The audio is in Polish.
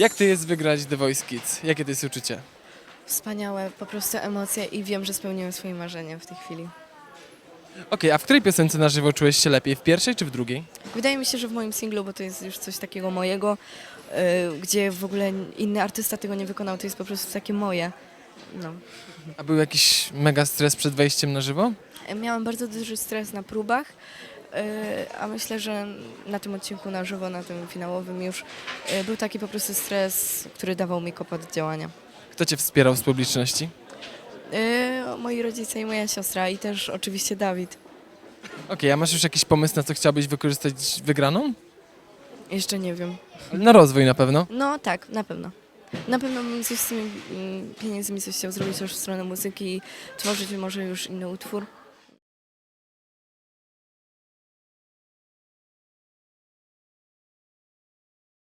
Jak to jest wygrać The Voice Kids? Jakie to jest uczucie? Wspaniałe, po prostu emocje i wiem, że spełniłem swoje marzenia w tej chwili. Okej, a w której piosence na żywo czułeś się lepiej? W pierwszej czy w drugiej? Wydaje mi się, że w moim singlu, bo to jest już coś takiego mojego, y, gdzie w ogóle inny artysta tego nie wykonał, to jest po prostu takie moje. No. A był jakiś mega stres przed wejściem na żywo? Miałam bardzo duży stres na próbach, y, a myślę, że na tym odcinku na żywo, na tym finałowym już y, był taki po prostu stres, który dawał mi kopot działania. Kto cię wspierał z publiczności? Moi rodzice i moja siostra i też oczywiście Dawid. Okej, a masz już jakiś pomysł, na co chciałbyś wykorzystać wygraną? Jeszcze nie wiem. Na rozwój na pewno. No tak, na pewno. Na pewno bym coś z tymi mm, pieniędzmi coś chciał zrobić też w stronę muzyki i tworzyć może już inny utwór.